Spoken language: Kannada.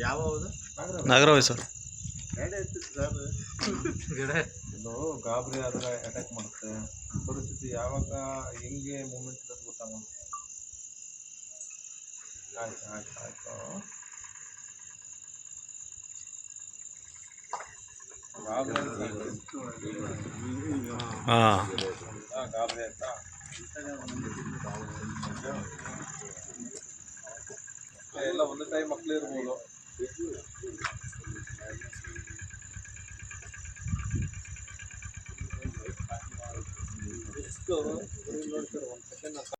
ಯಾವ ನಾಗರಾವ್ ಸರ್. ಇದು ಗಾಬರಿ ಆದ್ರೆ ಅಟ್ಯಾಕ್ ಮಾಡುತ್ತೆ. ಪರಿಸ್ಥಿತಿ ಯಾವಾಗ ಹೆಂಗೆ ಎಲ್ಲ ಒಂದೇ ಟೈಮ್ ಮಕ್ಳು ಇರ್ಬೋದು ಎಷ್ಟು ನೋಡ್ತಾರೆ ಒಂದು ಸೆಕೆಂಡ್